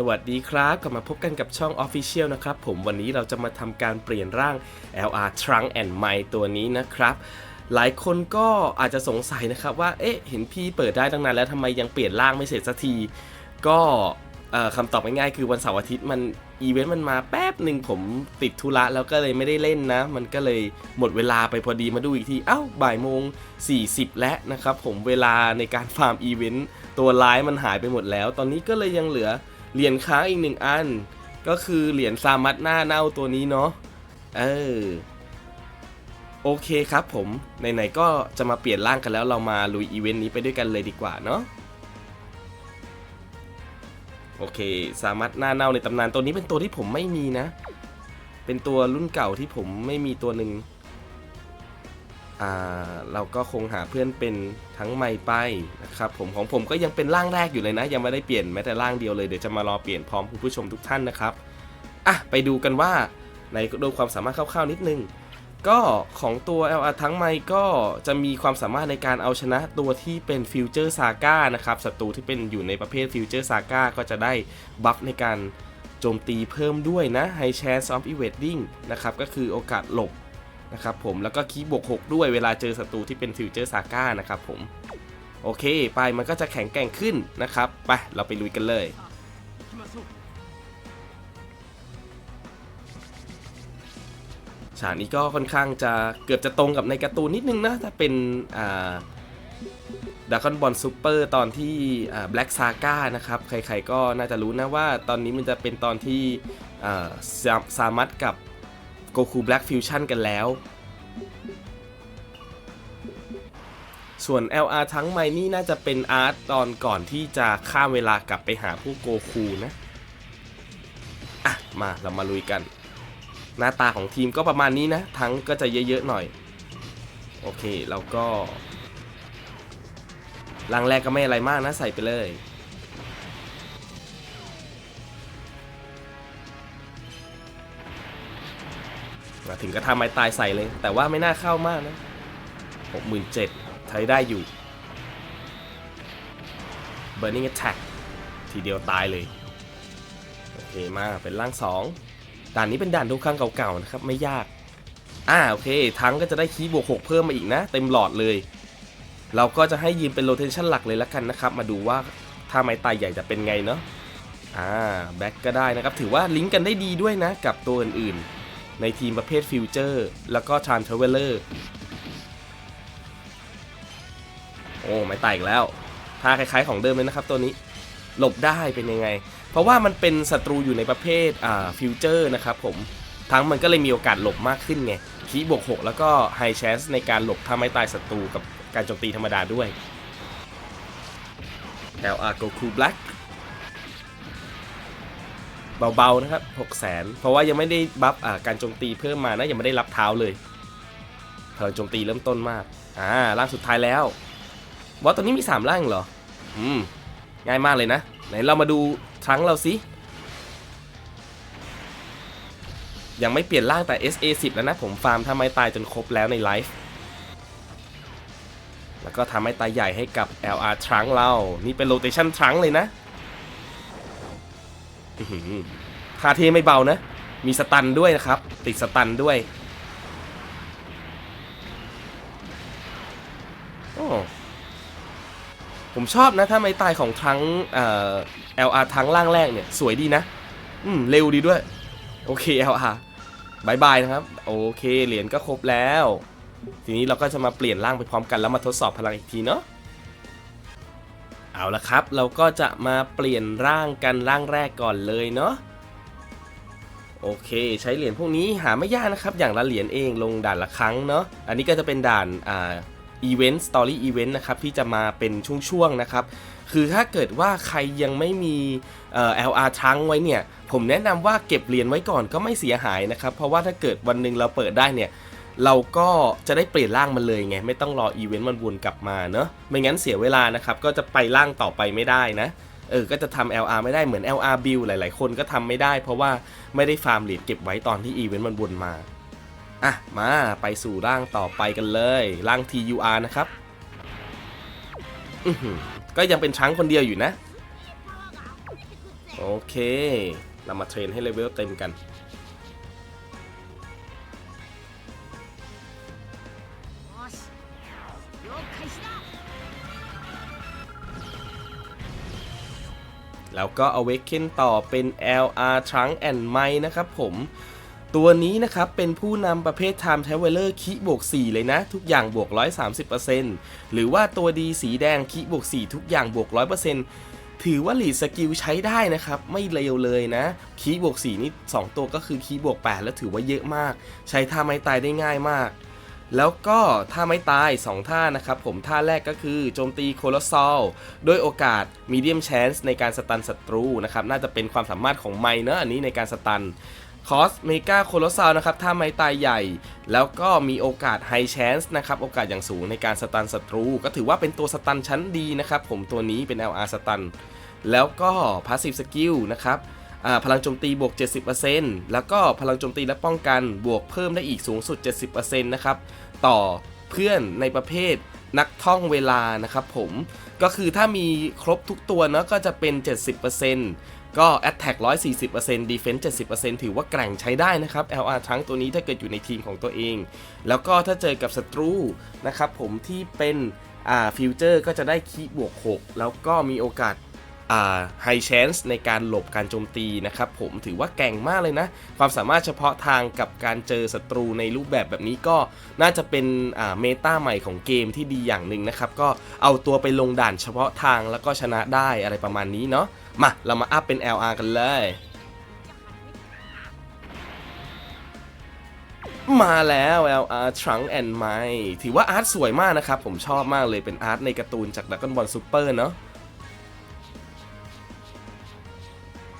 สวัสดีครับกลับมาพบกันกับช่อง Official นะครับผมวันนี้เราจะมาทำการเปลี่ยนร่าง LR Trunk and m i ตัวนี้นะครับ หลายคนก็อาจจะสงสัยนะครับว่าเอ๊ะเห็นพี่เปิดได้ตั้งนานแล้วทำไมยังเปลี่ยนร่างไม่เสร็จสักที ก็คำตอบง่ายๆคือวันเสาร์อาทิตย์มันอีเวนต์มันมาแป๊บหนึ่งผมติดธุระแล้วก็เลยไม่ได้เล่นนะ มันก็เลยหมดเวลาไปพอดีมาดูอีกที เอ้าบ่ายโมง 40 แล้วนะครับผมเวลาในการฟาร์มอีเวนต์ตัวร้ายมันหายไปหมดแล้ว ตอนนี้ก็เลยยังเหลือ เหรียญค้างอีกหนึ่งอัน ก็คือเหรียญซามัดหน้าเน่าตัวนี้เนาะเออโอเคครับผมไหนๆก็จะมาเปลี่ยนร่างกันแล้วเรามาลุยอีเวนต์นี้ไปด้วยกันเลยดีกว่าเนาะโอเค สามารถหน้าเน่าในตำนานตัวนี้เป็นตัวที่ผมไม่มีนะ เป็นตัวรุ่นเก่าที่ผมไม่มีตัวหนึ่ง เราก็คงหาเพื่อนเป็นทั้งไม่ไปนะครับผมของผมก็ยังเป็นร่างแรกอยู่เลยนะ ยังไม่ได้เปลี่ยนแม้แต่ร่างเดียวเลยเดี๋ยวจะมารอเปลี่ยนพร้อมคุณผู้ชมทุกท่านนะครับอะไปดูกันว่าในดูความสามารถคร่าวๆนิดนึง ก็ของตัว LR ทั้งไมก็จะมีความสามารถในการเอาชนะตัวที่เป็นฟิวเจอร์ซาก้านะครับศัตรูที่เป็นอยู่ในประเภทฟิวเจอร์ซาก้าก็จะได้บัฟในการโจมตีเพิ่มด้วยนะ High Chance of Evading นะครับก็คือโอกาสหลบ นะครับผมแล้วก็คีย์บวก 6 ด้วยเวลาเจอศัตรูที่เป็นฟิวเจอร์ซาก้านะครับผม โอเคไปมันก็จะแข็งแกร่งขึ้นนะครับ ไป เราไปลุยกันเลย ฉากนี้ก็ค่อนข้างจะเกือบจะตรงกับในการ์ตูนนิดนึงนะ ถ้าเป็นอ่าดากอนบอลซูเปอร์ตอนที่แบล็กซาก้านะครับ ใครๆก็น่าจะรู้นะว่าตอนนี้มันจะเป็นตอนที่อ่าซามัตกับ โกคูแบล็กฟิวชั่นกันแล้ว ส่วน LR ทั้งไมนี่น่าจะเป็นอาร์ตตอนก่อนที่จะข้ามเวลากลับไปหาผู้โกคูนะ อะ มาเรามาลุยกัน หน้าตาของทีมก็ประมาณนี้นะ ทั้งก็จะเยอะๆหน่อย โอเคเราก็ลังแรกก็ไม่อะไรมากนะ ใส่ไปเลย ถึงก็ทำไม้ตายใส่เลย แต่ว่าไม่น่าเข้ามากนะ67,000ใช้ได้อยู่ Burning Attack ทีเดียวตายเลย โอเคมาเป็นร่าง 2 ด่านนี้เป็นด่านทุกครั้งเก่าๆนะครับ ไม่ยาก อ่าโอเค ทั้งก็จะได้คีย์บวก 6 เพิ่มมาอีกนะ เต็มหลอดเลย เราก็จะให้ยืนเป็นโรเทชันหลักเลยละกันนะครับ มาดูว่าถ้าไม้ตายใหญ่จะเป็นไงเนาะอ่าแบ็กก็ได้นะครับ ถือว่าลิงก์กันได้ดีด้วยนะกับตัวอื่นๆ ในทีมประเภทฟิวเจอร์แล้วก็ทรานเทเวลเลอร์โอ้ไม้ตายอีกแล้วท่าคล้ายๆของเดิมเลยนะครับตัวนี้หลบได้เป็นยังไง เพราะว่ามันเป็นศัตรูอยู่ในประเภทอ่าฟิวเจอร์นะครับผมทั้งมันก็เลยมีโอกาสหลบมากขึ้นไงคีบวก6แล้วก็ไฮแชสในการหลบถ้าไม่ตายศัตรูกับการโจมตีธรรมดาด้วย LR Goku Black เบาๆนะครับ6 0 0 0 0เพราะว่ายังไม่ได้บัฟการโจมตีเพิ่มมานะยังไม่ได้รับเท้าเลยพลังโจมตีเริ่มต้นมากอ่าร่างสุดท้ายแล้วบอสตัวนี้มี 3 ร่างเหรออืมง่ายมากเลยนะ ไหนเรามาดูครั้งเราสิยังไม่เปลี่ยนร่างแต่ SA10 แล้วนะผมฟาร์มทำไมตายจนครบแล้วในไลฟ์แล้วก็ทำไม้ตายใหญ่ให้กับ LR ทรังเรา นี่เป็นโรเตชันทรังเลยนะ คาเทไม่เบานะ มีสตันด้วยนะครับ ติดสตันด้วย โอ้ผมชอบนะถ้าไม่ตายของทั้งเอ่อ LR ทั้งล่างแรกเนี่ย สวยดีนะ อืม เร็วดีด้วย โอเค LR บายบายนะครับ โอเค เหรียญก็ครบแล้ว ทีนี้เราก็จะมาเปลี่ยนร่างไปพร้อมกันแล้วมาทดสอบพลังอีกทีเนาะ เอาละครับ เราก็จะมาเปลี่ยนร่างกันร่างแรกก่อนเลยเนาะโอเค ใช้เหรียญพวกนี้หาไม่ยากนะครับ อย่างละเหรียญเองลงด่านละครั้งเนาะอันนี้ก็จะเป็นด่านอ่าอีเวนต์สตอรี่อีเวนต์นะครับที่จะมาเป็นช่วงๆนะครับ คือถ้าเกิดว่าใครยังไม่มีเอ่อ LR ทั้งไว้เนี่ย ผมแนะนำว่าเก็บเหรียญไว้ก่อนก็ไม่เสียหายนะครับ เพราะว่าถ้าเกิดวันหนึ่งเราเปิดได้เนี่ย เราก็จะได้เปลี่ยนร่างมันเลยไง ไม่ต้องรออีเวนต์มันวนกลับมาเนอะไม่งั้นเสียเวลานะครับก็จะไปร่างต่อไปไม่ได้นะเออ ก็จะทำ LR ไม่ได้เหมือน LR build หลาย ๆ คนก็ทำไม่ได้ เพราะว่าไม่ได้ฟาร์มเหรียญเก็บไว้ตอนที่อีเวนต์มันวนมา อะ มาไปสู่ร่างต่อไปกันเลย ร่าง TUR นะครับ ก็ยังเป็นช้างคนเดียวอยู่นะ โอเค เรามาเทรนให้เลเวลเต็มกัน แล้วก็ Awaken ต่อเป็น LR Trunk and m i นะครับผมตัวนี้นะครับเป็นผู้นำประเภท Time Traveler คิบวก 4 เลยนะ ทุกอย่างบวก 130%หรือว่าตัวดีสีแดงคิบวก 4 ทุกอย่างบวก 100%ถือว่าหลีดสกิลใช้ได้นะครับ ไม่เลวเลยนะ คีบวก 4 นี่ 2 ตัวก็คือคีบวก 8 แล้วถือว่าเยอะมาก ใช้ท่าไม้ตายได้ง่ายมาก แล้วก็ท่าไม้ตาย 2 ท่านะครับผมท่าแรกก็คือโจมตีโคลอสซอลด้วยโอกาสมีเดียมแชนส์ในการสตันศัตรูนะครับน่าจะเป็นความสามารถของไมเนอะอันนี้ในการสตันคอสเมกาโคลอสซอลนะครับท่าไม้ตายใหญ่ แล้วก็มีโอกาสไฮแชนส์นะครับ โอกาสอย่างสูงในการสตันศัตรู ก็ถือว่าเป็นตัวสตันชั้นดีนะครับ ผมตัวนี้เป็น LR สตัน แล้วก็ Passive Skill นะครับ พลังโจมตีบวก 70%แล้วก็พลังโจมตีและป้องกันบวกเพิ่มได้อีกสูงสุด 70%นะครับต่อเพื่อนในประเภทนักท่องเวลานะครับผมก็คือถ้ามีครบทุกตัวเนาะก็จะเป็น 70%ก็ Attack 140% Defense 70%ถือว่าแกร่งใช้ได้นะครับ LR ทั้งตัวนี้ถ้าเกิดอยู่ในทีมของตัวเอง แล้วก็ถ้าเจอกับศัตรูนะครับผมที่เป็นฟิวเจอร์ก็จะได้คีบวก 6 แล้วก็มีโอกาส อ่า high chance ในการหลบการโจมตีนะครับผมถือว่าแก่งมากเลยนะ ความสามารถเฉพาะทางกับการเจอศัตรูในรูปแบบแบบนี้ก็น่าจะเป็นเมตาใหม่ของเกมที่ดีอย่างหนึ่งนะครับ ก็เอาตัวไปลงด่านเฉพาะทางแล้วก็ชนะได้อะไรประมาณนี้เนาะมาเรามาอัพเป็น LR กันเลยมาแล้ว LR Trunk and m i ถือว่าอาร์ตสวยมากนะครับ ผมชอบมากเลยเป็นอาร์ตในการ์ตูนจาก Dragon Ball Super เนาะ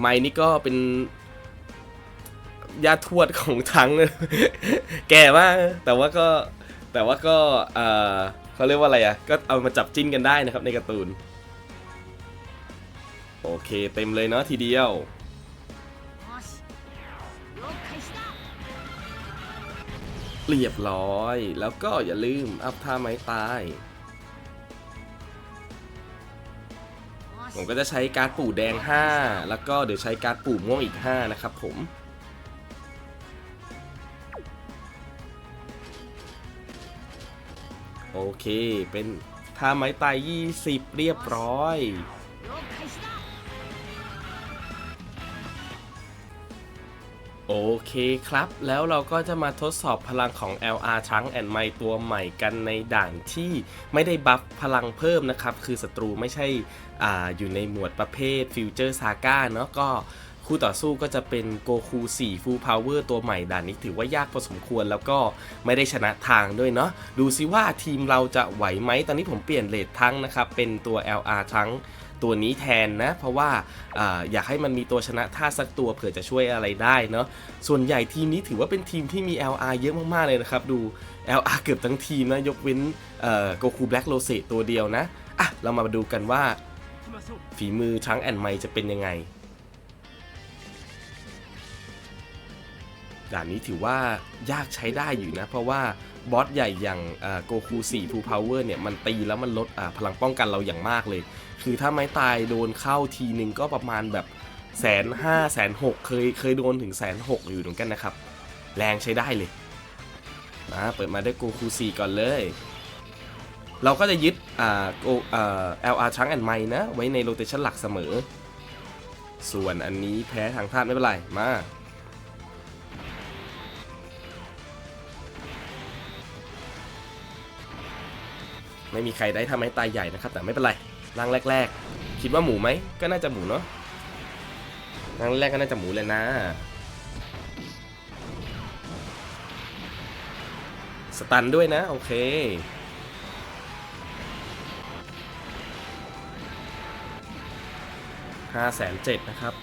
ไม้นี่ก็เป็นญาติทวดของทั้ง แก่มากแต่ว่าก็แต่ว่าก็เออเขาเรียกว่าอะไรอะ ก็เอามาจับจิ้นกันได้นะครับในการ์ตูน โอเคเต็มเลยเนาะทีเดียว เรียบร้อย แล้วก็อย่าลืมอัพท่าไม้ตาย ผมก็จะใช้การ์ดปู่แดง 5 แล้วก็เดี๋ยวใช้การ์ดปู่ม่วงอีก 5 นะครับผม โอเค เป็นท่าไม้ตาย 20 เรียบร้อย โอเคครับ แล้วเราก็จะมาทดสอบพลังของ LR ทั้งแอนไมตัวใหม่กันในด่านที่ไม่ได้บัฟพลังเพิ่มนะครับ คือศัตรูไม่ใช่ออยู่ในหมวดประเภทฟิวเจอร์ซาก้าเนาะก็คู่ต่อสู้ก็จะเป็นโกคู4 Full Power ตัวใหม่ด่านนี้ถือว่ายากพอสมควรแล้วก็ไม่ได้ชนะทางด้วยเนาะดูซิว่าทีมเราจะไหวไหมตอนนี้ผมเปลี่ยนเลททั้งนะครับ เป็นตัว LR ทั้ง ตัวนี้แทนนะ เพราะว่าออยากให้มันมีตัวชนะท่าสักตัวเผื่อจะช่วยอะไรได้เนาะส่วนใหญ่ทีมนี้ถือว่าเป็นทีมที่มี LR เยอะมากๆเลยนะครับดู LR เกือบทั้งทีมนะยกเว้นโกคูแบล็กโรเซตัวเดียวนะอะเรามาดูกันว่าฝีมือทั้งแอนไมจะเป็นยังไงด่านนี้ถือว่ายากใช้ได้อยู่นะ เพราะว่าบอสใหญ่อย่างโกคู4 Full Power เนี่ย มันตีแล้วมันลดพลังป้องกันเราอย่างมากเลย คือถ้าไม้ตายโดนเข้าทีหนึ่งก็ประมาณแบบแสนห้าแสนหกเคยเคยโดนถึงแสนหกอยู่เหมือนกันนะครับ แรงใช้ได้เลยนะเปิดมาได้โกคู4ก่อนเลย เราก็จะยึดอ่าโกอ่า LR ช้างแอนไมนะ ไว้ในโรเตชันหลักเสมอ ส่วนอันนี้แพ้ทางธาตุไม่เป็นไร มาไม่มีใครได้ทำให้ตายใหญ่นะครับ แต่ไม่เป็นไร ร่างแรก ๆ คิดว่าหมูไหม ก็น่าจะหมูเนาะร่างแรกก็น่าจะหมูเลยนะ สตันด้วยนะ โอเคห้าแสนเจ็ดนะครับ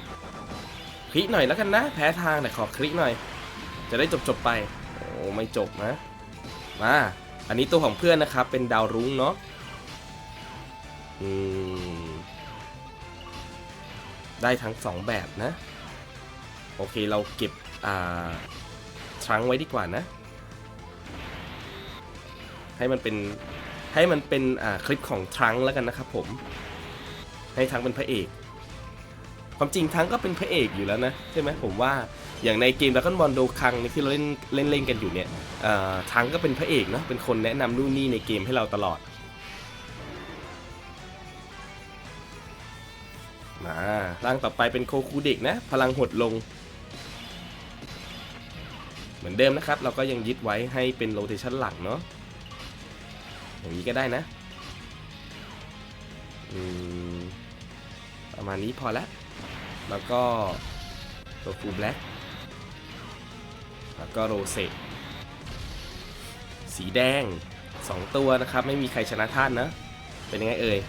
คลิกหน่อยแล้วกันนะ แพ้ทางแต่ขอคลิกหน่อย จะได้จบๆไป โอ้ ไม่จบนะ มา อันนี้ตัวของเพื่อนนะครับ เป็นดาวรุ้งเนาะ อืม ได้ทั้งสองแบบนะ โอเคเราเก็บ อ่าทรังไว้ดีกว่านะ ให้มันเป็น ให้มันเป็น อ่า คลิปของทรังแล้วกันนะครับผม ให้ทรังเป็นพระเอกความจริงทั้งก็เป็นพระเอกอยู่แล้วนะใช่ไหมผมว่าอย่างในเกม Dragon Ball โดคังนี่ที่เราเล่นเล่นเล่นกันอยู่เนี่ยทั้งก็เป็นพระเอกเนาะเป็นคนแนะนำนู่นนี่ในเกมให้เราตลอด มาร่างต่อไปเป็นโคคูเด็กนะ พลังหดลง เหมือนเดิมนะครับ เราก็ยังยึดไว้ให้เป็นโรเ t ชันหลักเนาะอย่างนี้ก็ได้นะประมาณนี้พอละ แล้วก็โลคูแบล็กแล้วก็โรเซสีแดง 2 ตัวนะครับ ไม่มีใครชนะท่านนะ เป็นยังไงเอ่ย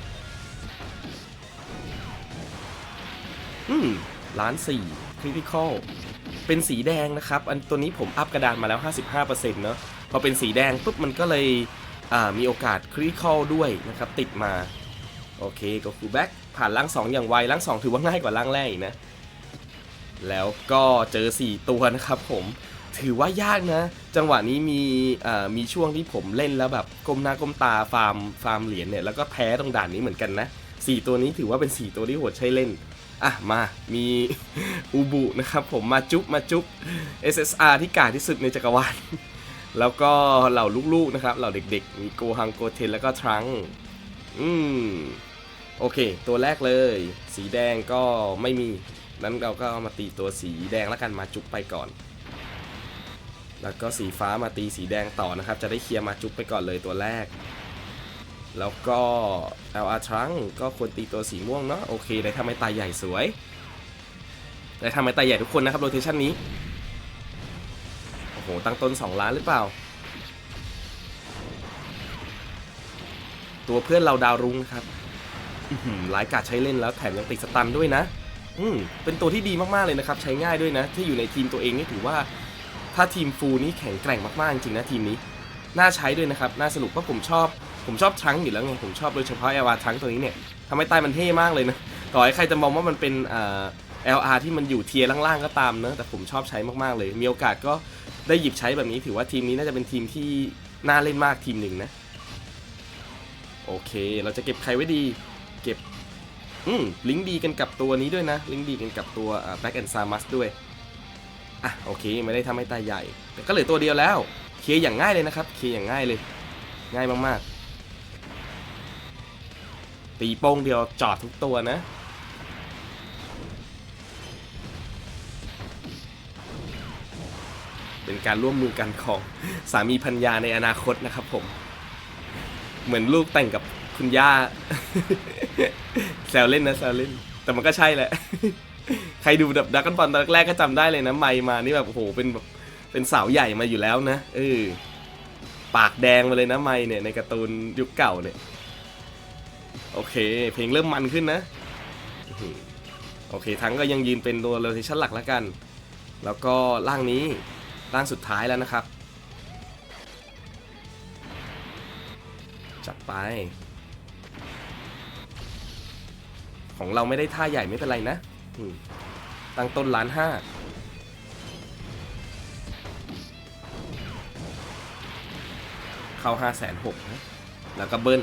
อืมล้านสี่คริติคอลเป็นสีแดงนะครับ อันตัวนี้ผมอัพกระดานมาแล้ว 55%เนาะพอเป็นสีแดงปุ๊บมันก็เลยมีโอกาสคริติคอลด้วยนะครับ ติดมา โอเคก็คือแบ็คผ่านล่าง2 อย่างไวล่าง2 ถือว่าง่ายกว่าล่างแรกนะ แล้วก็เจอ 4 ตัวนะครับผมถือว่ายากนะ จังหวะนี้มีมีช่วงที่ผมเล่นแล้วแบบก้มหน้าก้มตาฟาร์มฟาร์มเหรียญเนี่ยแล้วก็แพ้ตรงด่านนี้เหมือนกันนะสี่ตัวนี้ถือว่าเป็น 4 ตัวที่โหดใช้เล่น อะมามีอูบุนะครับผมมาจุ๊บมาจุ๊บ SSR ที่กาดที่สุดในจักรวาลแล้วก็เหล่าลูกๆนะครับเหล่าเด็กๆ มีโกฮังโกเทนแล้วก็ทรังอืมโอเค ตัวแรกเลย สีแดงก็ไม่มี นั้นเราก็เอามาตีตัวสีแดงแล้วกันมาจุ๊บไปก่อน แล้วก็สีฟ้ามาตีสีแดงต่อนะครับ จะได้เคลียร์มาจุ๊บไปก่อนเลยตัวแรก แล้วก็ LR Trunk ก็ควรตีตัวสีม่วงเนาะโอเคได้ทำให้ตาใหญ่สวยได้ทำให้ตาใหญ่ทุกคนนะครับโรเทชันนี้ โอ้โห ตั้งต้น 2 ล้านหรือเปล่า ตัวเพื่อนเราดาวรุ้งนะครับหือหลายกาดใช้เล่นแล้วแถมยังติดสตันด้วยนะ อืมเป็นตัวที่ดีมากๆเลยนะครับ ใช้ง่ายด้วยนะ ที่อยู่ในทีมตัวเองนี่ถือว่า ถ้าทีมฟูลนี่แข็งแกร่งมากๆจริงนะทีมนี้ น่าใช้ด้วยนะครับ น่าสนุกเพราะผมชอบ ผมชอบทรังอยู่แล้วไงผมชอบโดยเฉพาะ LR ทรังตัวนี้เนี่ยทำให้ใต้มันเท่มากเลยนะต่อให้ใครจะมองว่ามันเป็นเอ่า LR ที่มันอยู่เทียร์ล่างๆก็ตามเนอะแต่ผมชอบใช้มากๆเลย มีโอกาสก็ได้หยิบใช้แบบนี้ถือว่าทีมนี้น่าจะเป็นทีมที่น่าเล่นมากทีมหนึ่งนะ โอเค เราจะเก็บใครไว้ดี เก็บอืมลิงก์ดีกันกับตัวนี้ด้วยนะ ลิงก์ดีกันกับตัวอ่า Back and Samus ด้วยอะโอเค ไม่ได้ทำให้ตายใหญ่ แต่ก็เหลือตัวเดียวแล้ว เคลียร์อย่างง่ายเลยนะครับ เคลียร์อย่างง่ายเลย ง่ายมากๆ ตีโป้งเดียวจอดทุกตัวนะเป็นการร่วมมือกันของสามีพัญญาในอนาคตนะครับผม เหมือนลูกแต่งกับคุณย่า แซวเล่นนะแซวเล่น แต่มันก็ใช่แหละ ใครดูแบบดักกันบอลตอนแรกก็จำได้เลยนะ ไมมานี่แบบโอ้โหเป็นแบบเป็นสาวใหญ่มาอยู่แล้วนะเออปากแดงมาเลยนะไมเนี่ยในการ์ตูนยุคเก่าเนี่ย โอเค เพลงเริ่มมันขึ้นนะ โอเค ทั้งก็ยังยืนเป็นตัวโรเทชันหลักแล้วกัน แล้วก็ร่างนี้ร่างสุดท้ายแล้วนะครับ จัดไป ของเราไม่ได้ท่าใหญ่ไม่เป็นไรนะ ตั้งต้นล้านห้าเข้าห้าแสนหกนะแล้วก็เบิ้ล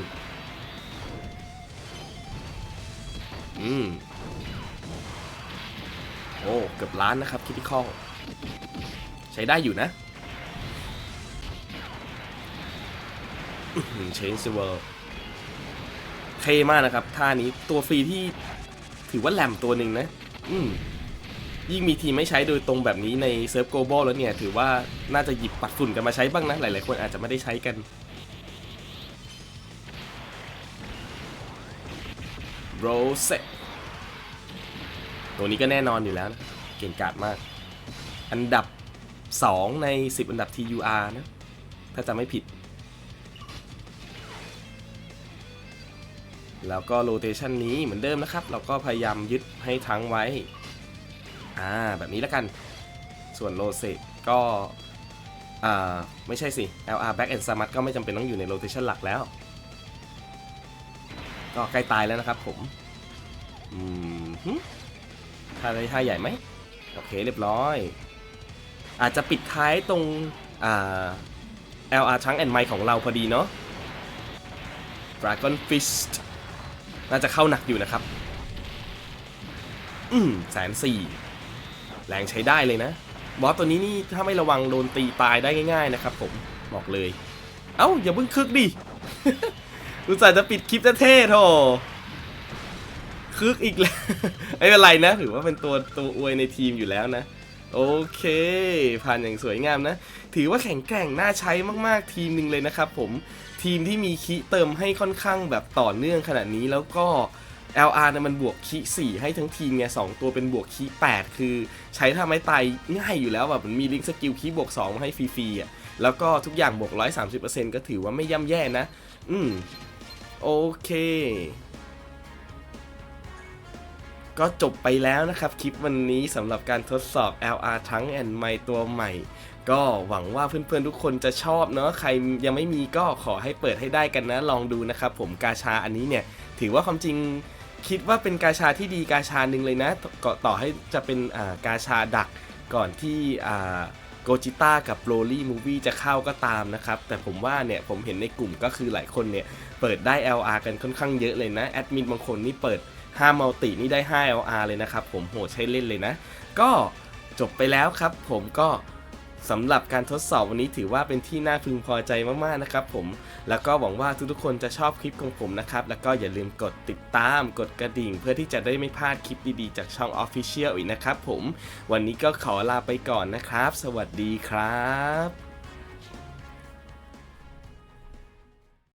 อืม โอ้ เกือบล้านนะครับคิดที่ข้อใช้ได้อยู่นะเชนซิเวอร์เท่มากนะครับ ท่านี้ตัวฟรีที่ถือว่าแหลมตัวหนึ่งนะ อืมยิ่งมีทีมไม่ใช้โดยตรงแบบนี้ในเซิร์ฟโกลบอลแล้วเนี่ย ถือว่าน่าจะหยิบปัดฝุ่นกันมาใช้บ้างนะ หลายๆคนอาจจะไม่ได้ใช้กัน โรเซตัวนี้ก็แน่นอนอยู่แล้วนะ เก่งกาจมาก อันดับ 2 ใน 10 อันดับ TUR นะ ถ้าจะไม่ผิด แล้วก็โรเตชันนี้เหมือนเดิมนะครับ เราก็พยายามยึดให้ทั้งไว้ อ่า แบบนี้แล้วกัน ส่วนโรเซก็อ่าไม่ใช่สิ LR Back and Samus ก็ไม่จำเป็นต้องอยู่ในโรเตชันหลักแล้ว ก็ใกล้ตายแล้วนะครับผม อืมท่าได้ท่าใหญ่ไหม โอเคเรียบร้อย อาจจะปิดท้ายตรง อ่า LR ชั้งแอนไมของเราพอดีเนาะ Dragon Fist น่าจะเข้าหนักอยู่นะครับ อืมแสนสี่แรงใช้ได้เลยนะ บอสตัวนี้นี่ถ้าไม่ระวังโดนตีตายได้ง่าย ๆ นะครับผม บอกเลย เอ้า อย่าเพิ่งคึกดิ อุตส่าห์จะปิดคลิปเท่ๆโถคึกอีกแล้วไม่เป็นไรนะ ถือว่าเป็นตัวตัวอวยในทีมอยู่แล้วนะ โอเค ผ่านอย่างสวยงามนะ ถือว่าแข็งแกร่งน่าใช้มากๆทีมหนึ่งเลยนะครับผมทีมที่มีคีเติมให้ค่อนข้างแบบต่อเนื่องขนาดนี้แล้วก็ LR เนี่ยมันบวกคี4ให้ทั้งทีมไงสองตัวเป็นบวกคี8คือใช้ทำให้ตายง่ายอยู่แล้วแบบมันมีลิงก์สกิลคีบวก2มาให้ฟรีๆอะแล้วก็ทุกอย่างบวก 130%ก็ถือว่าไม่ย่ำแย่นะ อืม โอเค ก็จบไปแล้วนะครับ คลิปวันนี้สำหรับการทดสอบ LR ทั้งแอนไมตัวใหม่ ก็หวังว่าเพื่อนๆทุกคนจะชอบเนาะใครยังไม่มีก็ขอให้เปิดให้ได้กันนะ ลองดูนะครับผมกาชาอันนี้เนี่ย ถือว่าความจริงคิดว่าเป็นกาชาที่ดีกาชาหนึ่งเลยนะก็ต่อให้จะเป็นกาชาดักก่อนที่อ่า โกจิต้ากับโรลี่มูวี่จะเข้าก็ตามนะครับ แต่ผมว่าเนี่ยผมเห็นในกลุ่มก็คือหลายคนเนี่ยเปิดได้ LR กันค่อนข้างเยอะเลยนะ แอดมินบางคนนี่เปิด5มัลตินี่ได้ 5 LR เลยนะครับ ผมโหใช้เล่นเลยนะ ก็จบไปแล้วครับ ผมก็ สำหรับการทดสอบวันนี้ถือว่าเป็นที่น่าพึงพอใจมากๆนะครับผม แล้วก็หวังว่าทุกๆคนจะชอบคลิปของผมนะครับ แล้วก็อย่าลืมกดติดตาม กดกระดิ่ง เพื่อที่จะได้ไม่พลาดคลิปดีๆ จากช่อง Official อีกนะครับผม วันนี้ก็ขอลาไปก่อนนะครับ สวัสดีครับ